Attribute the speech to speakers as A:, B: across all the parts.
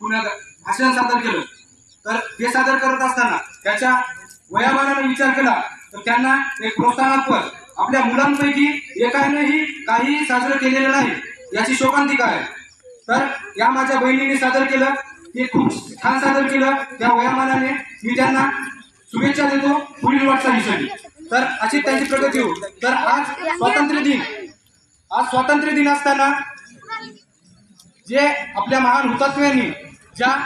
A: पुण्यात भाषण सादर केलं. तर ते सादर करत असताना त्याच्या वयामानाने विचार केला तर त्यांना एक प्रोत्साहनात्मक आपल्या मुलांपैकी एकानेही काही साजरं केलेलं नाही याची शोकांतिका आहे. तर या माझ्या बहिणीने सादर केलं ते खूप छान सादर केलं. त्या वयामानाने मी त्यांना शुभेच्छा देतो पुढील वाटचालीसाठी तर अशी त्यांची प्रगती हो तर आज स्वातंत्र्य दिन. आज स्वातंत्र्य दिन असताना जे आपल्या महान हुतात्म्यांनी ज्या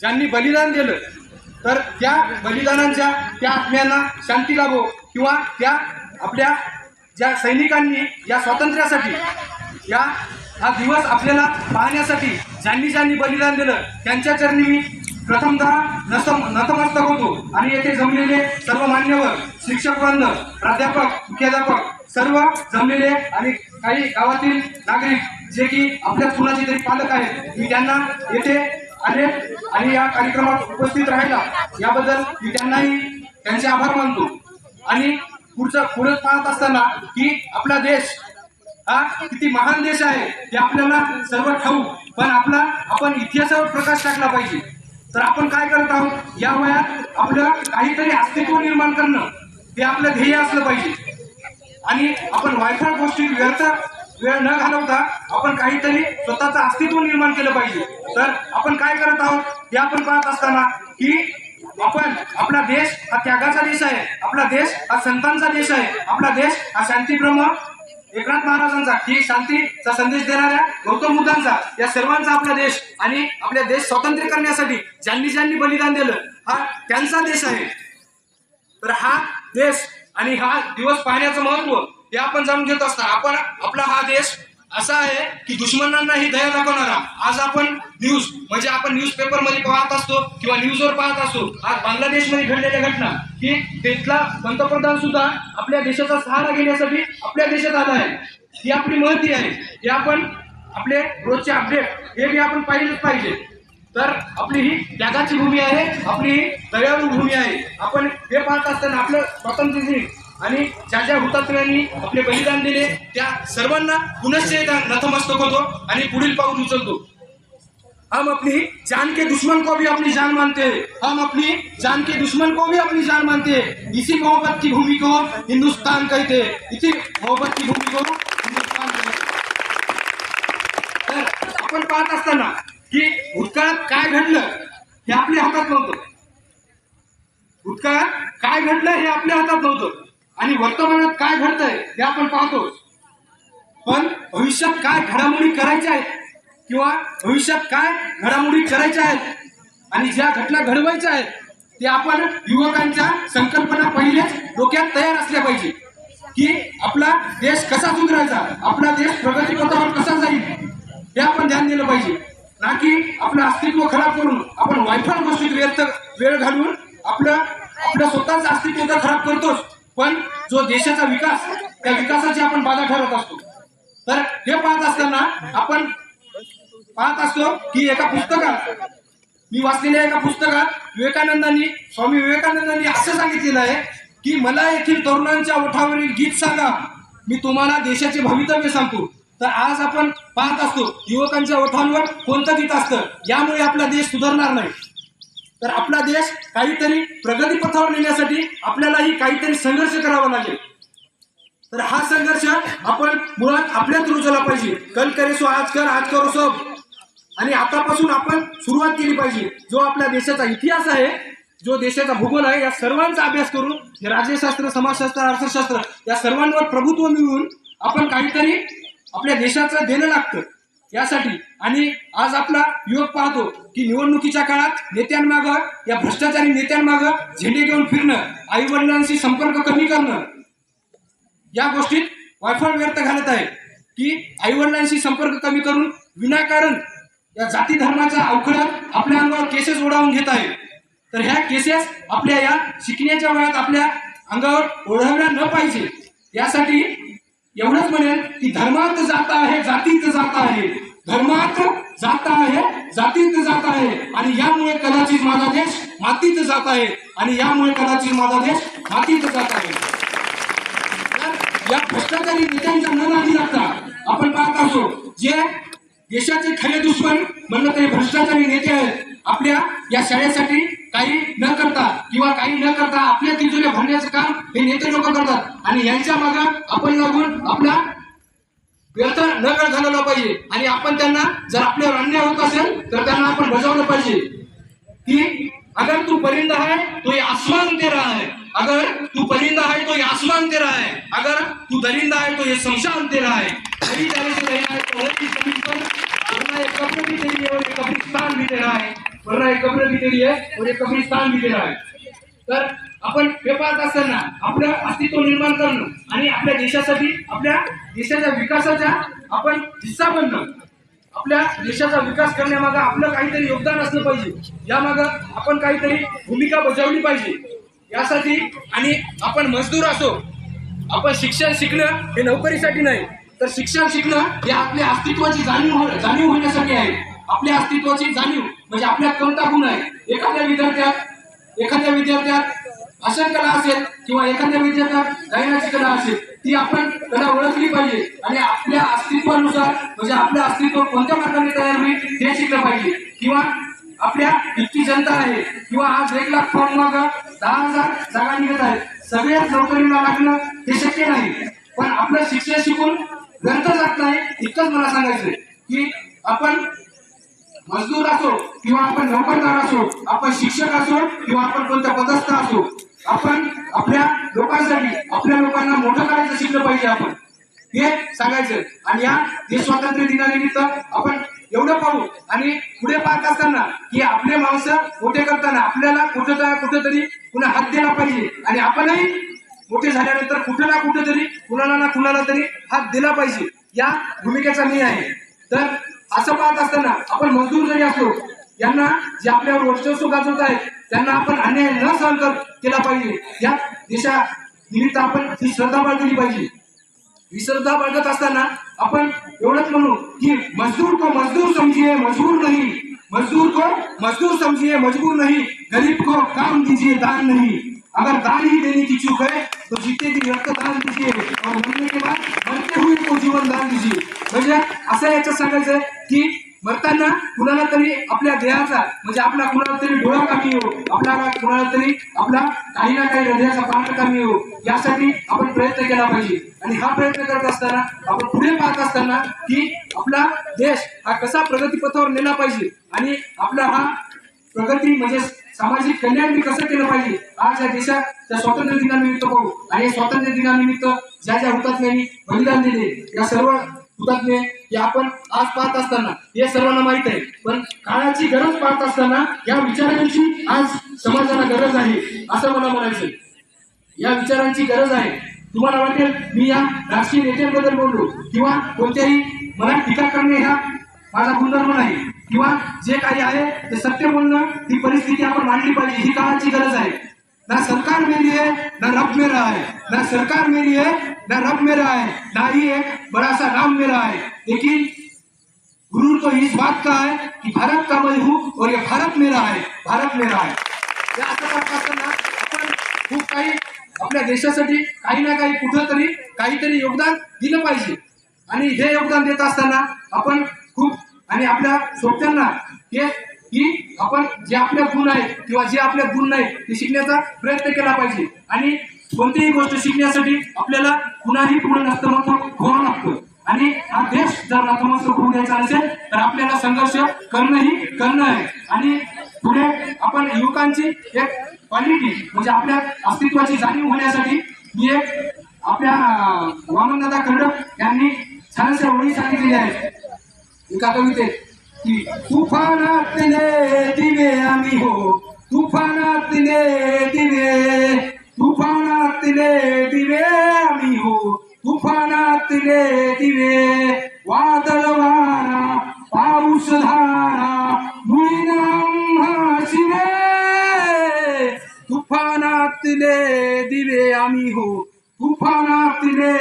A: ज्यांनी बलिदान दिलं तर त्या बलिदानांच्या त्या आत्म्यांना शांती लाभो किंवा त्या आपल्या ज्या सैनिकांनी या स्वातंत्र्यासाठी या हा दिवस आपल्याला पाहण्यासाठी ज्यांनी ज्यांनी बलिदान दिलं त्यांच्या चरणी मी प्रथमतः नसम नतमस्तक होतो. आणि येथे जमलेले सर्व मान्यवर शिक्षक प्राध्यापक मुख्याध्यापक सर्व जमलेले आणि काही गावातील नागरिक जे की आपल्या कुणाचे तरी पालक आहेत मी त्यांना येथे आणि या कार्यक्रमात उपस्थित राहिला याबद्दल मी त्यांनाही त्यांचे आभार मानतो. आणि पुढचं पुढे पाहत असताना की आपला देश हा किती महान देश आहे हे आपल्याला सर्व ठाऊ पण आपला आपण इतिहासावर प्रकाश टाकला पाहिजे. तर आपण काय करत आहोत? या वयात आपलं काहीतरी अस्तित्व निर्माण करणं हे आपलं ध्येय असलं पाहिजे. आणि आपण वायफळ गोष्टी व्यर्थ वेळ न घालवता आपण काहीतरी स्वतःचं अस्तित्व निर्माण केलं पाहिजे. तर आपण काय करत आहोत हे आपण पाहत असताना की आपण आपला देश हा त्यागाचा देश आहे. आपला देश हा संतांचा देश आहे. आपला देश हा शांतीब्रह्म एकनाथ महाराजांचा की शांतीचा संदेश देणाऱ्या गौतम बुद्धांचा या सर्वांचा आपला देश आणि आपल्या देश स्वतंत्र करण्यासाठी ज्यांनी ज्यांनी बलिदान दिलं हा त्यांचा देश आहे. तर हा देश आणि हा दिवस पाहण्याचं महत्त्व हे आपण जाणून घेत असताना आपण आपला हा देश असा आहे की दुश्मनांनाही दया दाखवणारा. आज आपण न्यूज म्हणजे आपण न्यूज पेपरमध्ये पाहत असतो किंवा न्यूजवर पाहत असतो. आज बांगलादेशमध्ये घडलेल्या घटना की तिथला पंतप्रधान सुद्धा आपल्या देशाचा सहारा घेण्यासाठी आपल्या देशात आला आहे. ही आपली महती आहे. हे आपण आपले रोजचे अपडेट हे बी आपण पाहिलेच पाहिजे. तर आपली ही त्यागाची भूमी आहे आपली ही दयाळू भूमी आहे. आपण हे पाहत असताना आपलं स्वातंत्र्य दिन आणि ज्या ज्या हुतात्म्यांनी आपले बलिदान दिले त्या सर्वांना पुनश्च एकदा नतमस्तक होतो आणि पुढील पाऊल उचलतो. हम अपनी जान के दुश्मन को भी अपनी जान मानते हैं। हम अपनी जान के दुश्मन को भी अपनी जान मानते हैं। इसी मोहब्बत की भूमि को हिंदुस्तान कहते हैं। इसी मोहब्बत की भूमि को हिंदुस्तान कहते तर आपण पाहत असताना की भूतकाळात काय घडलं हे आपल्या हातात नव्हतं. भूतकाळात काय घडलं हे आपल्या हातात नव्हतं. आणि वर्तमानात काय घडतंय ते आपण पाहतो पण भविष्यात काय घडामोडी करायच्या आहेत किंवा भविष्यात काय घडामोडी करायच्या आहेत आणि ज्या घटना घडवायच्या आहेत ते आपण युवकांच्या संकल्पना पहिलेच डोक्यात तयार असल्या पाहिजे. की आपला देश कसा सुधारायचा आपला देश प्रगतीपथावर कसा जाईल हे आपण ध्यान दिलं पाहिजे. ना की आपलं अस्तित्व खराब करून आपण वायफळ गोष्टीत व्यर्थ वेळ घालून आपलं आपलं स्वतःच अस्तित्व तर खराब करतोच. पण जो देशाचा विकास त्या विकासाची आपण बाधा ठरत असतो. तर हे पाहत असताना आपण पाहत असतो की एका पुस्तकात मी वाचलेल्या एका पुस्तकात विवेकानंदांनी स्वामी विवेकानंदांनी असं सांगितलेलं आहे की मला येथील तरुणांच्या ओठावरील गीत सांगा. मी तुम्हाला देशाचे भवितव्य सांगतो. तर आज आपण पाहत असतो युवकांच्या ओठांवर कोणतं गीत असतं? यामुळे आपला देश सुधारणार नाही. तर आपला देश काहीतरी प्रगतीपथावर नेण्यासाठी आपल्यालाही काहीतरी संघर्ष करावा लागेल. तर हा संघर्ष आपण मुळात आपल्यात रुजवला पाहिजे. कल करे सो आज कर आज करो सब. आणि आतापासून आपण सुरुवात केली पाहिजे. जो आपल्या देशाचा इतिहास आहे जो देशाचा भूगोल आहे या सर्वांचा अभ्यास करून राज्यशास्त्र समाजशास्त्र अर्थशास्त्र या सर्वांवर प्रभुत्व मिळवून आपण काहीतरी आपल्या देशाचं देणं लागतं. यासाठी आणि आज आपला युवक पाहतो की निवडणुकीच्या काळात नेत्यांमागं या भ्रष्टाचारी नेत्यांमागं झेंडे घेऊन फिरणं आई वडिलांशी संपर्क कमी करणं या गोष्टीत वायफळ व्यर्थ घालत आहे की आई वडिलांशी संपर्क कमी करून विनाकारण या जाती धर्माच्या अवखळात आपल्या अंगावर केसेस ओढावून घेत आहे. तर ह्या केसेस आपल्या या शिकण्याच्या वयात आपल्या अंगावर ओढवल्या न पाहिजे. यासाठी एवढंच म्हणेल की धर्मात जात आहे जातीत जात आहे. धर्मात जात आहे जातीत जात आहे. आणि यामुळे कदाचित माझा देश मातीत जात आहे. आणि यामुळे कदाचित माझा देश मातीत जात आहे. तर या भ्रष्टाचारी नेत्यांच्या न नादी लागता आपण पाहत असो जे देशाचे खरे दुश्मन म्हणलं तरी भ्रष्टाचारी नेते आहेत. आपल्या या शाळेसाठी काही न करता किंवा काही न करता आपल्या तिजोऱ्या भरण्याचं काम हे नेते लोक करतात. आणि यांच्या मागे आपण लागून आपला व्यर्थ न वेळ घालवला पाहिजे. आणि आपण त्यांना जर आपल्यावर अन्याय होत असेल तर त्यांना आपण बजावलं पाहिजे. कि अगर तू परिंदा है तो ये आसमान तेरा है अगर तू परिंदा है तो ये आसमान तेरा है अगर तू दरिंदा है तो ये शमशान तेरा है कहीं जाने से रहना है तो हर की जमीन पर वरना भी तेरी और कब्रिस्तान भी तेरा है वरना एक कब्र भी तेरी है और ये कब्रिस्तान भी तेरा है तर आपण हे पाहत असताना आपलं अस्तित्व निर्माण करणं आणि आपल्या देशासाठी आपल्या देशाच्या विकासाचा आपण हिस्सा बनणं. आपल्या देशाचा विकास करण्यामागं आपलं काहीतरी योगदान असलं पाहिजे. यामागं आपण काहीतरी भूमिका बजावली पाहिजे. यासाठी आणि आपण मजदूर असो आपण शिक्षण शिकणं हे नोकरीसाठी नाही तर शिक्षण शिकणं हे आपल्या अस्तित्वाची जाणीव हो-, जाणीव होण्यासाठी आहे. आपल्या अस्तित्वाची जाणीव म्हणजे आपल्यात कोणता टाकू आहे एखाद्या विद्यार्थ्यात एखाद्या विद्यार्थ्यात भाषण कला असेल किंवा एखाद्या विद्यार्थ्यात गायनाची कला असेल ती आपण कला ओळखली पाहिजे आणि आपल्या अस्तित्वानुसार म्हणजे आपलं अस्तित्व कोणत्या मार्गाने तयार होईल हे शिकलं पाहिजे. किंवा आपल्या इतकी जनता आहे किंवा आज एक लाख फॉर्म माग दहा हजार जागा निघत आहेत. सगळ्याच नोकरीला लागणं हे शक्य नाही. पण आपलं शिक्षण शिकून ग्रंथ जात नाही इतकंच मला सांगायचं की आपण मजदूर असो किंवा आपण नोकरदार असो आपण शिक्षक असो किंवा आपण कोणत्या पदस्थ असो आपण आपल्या लोकांसाठी आपल्या लोकांना मोठं करायचं शिकलं पाहिजे आपण. हे सांगायचं. आणि या देश स्वातंत्र्य दिनानिमित्त आपण एवढं पाहू आणि पुढे पाहत असताना की आपले माणसं मोठे करताना आपल्याला कुठं कुठेतरी पुन्हा हात दिला पाहिजे. आणि आपणही मोठे झाल्यानंतर कुठं ना कुठेतरी कुणाला ना कुणाला तरी हात दिला पाहिजे. या भूमिकेचा मी आहे. तर असं पाहत असताना आपण मजदूर जरी असलो यांना जे आपल्यावर वर्चस्व गाजवत आहेत त्यांना आपण अन्याय न सहन केला पाहिजे. या देशा निमित्त आपण ही श्रद्धा बाळगली पाहिजे. ही श्रद्धा बाळगत असताना आपण एवढंच म्हणू की मजदूर को मजदूर समझिए मजबूर नाही. मजदूर को मजदूर समझिए मजबूर नाही. गरीब को काम दीजिए दान नाही. अगर दान ही देने की चूक है तो जीते की रक्त दान दीजिए और मरने के बाद मरते हुए को जीवन दान दीजिए। म्हणजे असं याच्यात सांगायचं की मरताना कुणाला तरी आपल्या देहाचा म्हणजे आपला कुणाला तरी डोळा कमी येऊ आपल्याला कुणाला तरी आपला काही ना काही हृदयाचा पाठ कमी येऊ यासाठी आपण प्रयत्न केला पाहिजे. आणि हा प्रयत्न करत असताना आपण पुढे पाहत असताना की आपला देश हा कसा प्रगतीपथावर नेला पाहिजे. आणि आपला हा प्रगती म्हणजे सामाजिक कल्याण मी कसं केलं पाहिजे? आज या देशात त्या स्वातंत्र्य दिनानिमित्त पाहू. आणि या स्वातंत्र्य दिनानिमित्त ज्या ज्या हुतात्म्यांनी बलिदान दिले या सर्व हुतात्मे हे आपण आज पाहत असताना हे सर्वांना माहीत आहे. पण काळाची गरज पाहत असताना या विचारांची आज समाजाला गरज आहे असं मला म्हणायचं या विचारांची गरज आहे. तुम्हाला वाटेल मी या राष्ट्रीय नेत्यांबद्दल बोललो. किंवा कोणत्याही मला टीका करणे ह्या माझा गुणधर्म नाही किंवा जे काही आहे ते सत्य बोलणं ही परिस्थिती आपण मांडली पाहिजे ही काळाची गरज आहे. ना सरकार मेरी है ना रब मेरा है ना सरकार मेरी है ना रब मेरा है ना ही एक बड़ा सा नाम मेरा है लेकिन गुरूर तो इस बात का है कि भारत का मैं हूँ और ये भारत मेरा है भारत मेरा है। या असं करत असताना आपण खूप काही आपल्या देशासाठी काही ना काही कुठं तरी काहीतरी योगदान दिलं पाहिजे. आणि हे योगदान देत असताना आपण खूप. आणि आपल्या सोबत्यांना हे की आपण जे आपले गुण आहेत किंवा जे आपले गुण नाही ते शिकण्याचा प्रयत्न केला पाहिजे. आणि कोणतीही गोष्ट शिकण्यासाठी आपल्याला कुणाही पूर्ण नतमस्तक होऊ लागतो. आणि हा देश जर नतमस्तक होऊ द्यायचा असेल तर आपल्याला संघर्ष करणंही करणं आहे. आणि पुढे आपण युवकांची एक क्वालिटी म्हणजे आपल्या अस्तित्वाची जाणीव होण्यासाठी मी एक आपल्या वामनदादा खंडक यांनी छानशा ओळी सांगितलेल्या आहेत. एका कवितेत की तुफानातले दिवे आम्ही हो तुफानातले दिवे तुफानातले दिवे आम्ही हो तुफानातले दिवे वादळ वारा पाऊस धारा मुळीनाम शिवे तुफानातले दिवे आम्ही हो तुफानातले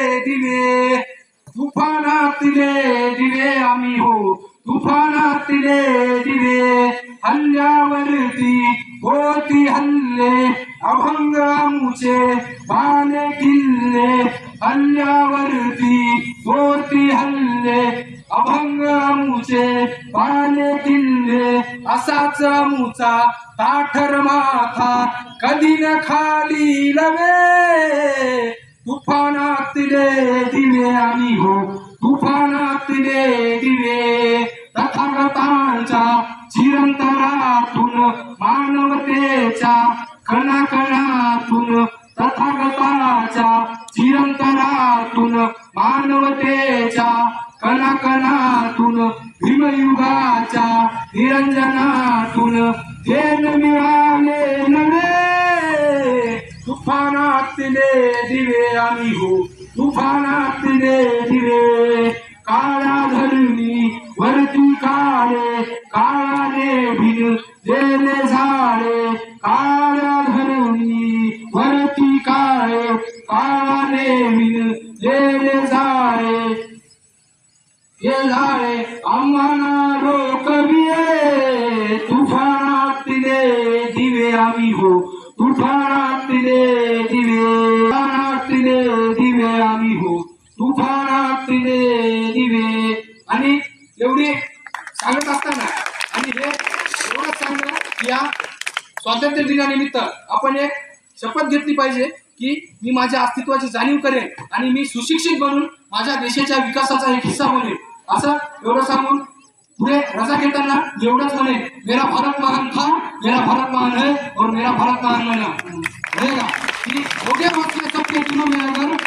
A: दिवे तुफानातले दिवे आम्ही हो. तुफानातले दिवे हल्ल्यावरती होती हल्ले. अभंग आमुचे बाले किल्ले. हल्ल्यावरती होती हल्ले. अभंग अमुचे पाने किल्ले. असाच मुचा ताठर माथा कधी न खाली लवे. तुफानातले दिवे आणि हो. तुफानातले दिवे तथागतांच्या चिरंतरातून मानवतेच्या कणाकणातून तथागताच्या चिरंतरातून मानवतेच्या कणाकणातून भीमयुगाच्या निरंजनातून जेन मिळाले नवे तुफानातले दिवे आम्ही हो. तुफानातले दिवे काळा धरणी वरती काळे काळाने भिन जेले झाडे काळ्या धरणी वरती काळे काळाने भिन जेले झाडे. हे झाडे आम्हाला लोक रोकविये तुफानातले दिवे आम्ही हो. तुफानातले दिवे तुफानातले दिवे आम्ही हो. तुफानातले दिवे. आणि एवढी सांगत असताना आणि हे एवढंच सांगणं की या स्वातंत्र्य दिनानिमित्त आपण एक शपथ घेतली पाहिजे की मी माझ्या अस्तित्वाची जाणीव करेन आणि मी सुशिक्षित बनून माझ्या देशाच्या विकासाचा एक हिस्सा बनेन. असं एवढं सांगून पुढे रजा घेताना एवढंच म्हणेन मेरा भारत महान था मेरा भारत महान है और मेरा भारत महान बना रहेगा कि होंगे हौसले सबके दिनों में अगर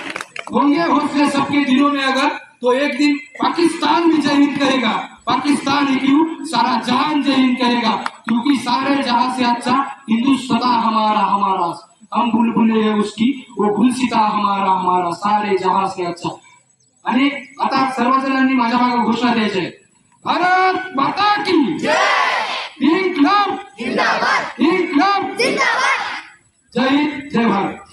A: होंगे हौसले सबके दिनों में अगर तो एक दिन पाकिस्तान भी जय हिंद कहेगा पाकिस्तान ही क्यों सारा जहान जय हिंद कहेगा क्योंकि सारे जहां से अच्छा हिंदू सदा हमारा हमारा। हम बुलबुले है उसकी वो गुलसिता हमारा हमारा सारे जहां से अच्छा। आणि आता सर्वजणांनी माझ्या मागे घोषणा द्यायची आहे। भारत माता की इन्कलाब
B: जिंदाबाद
A: जय हिंद जय भारत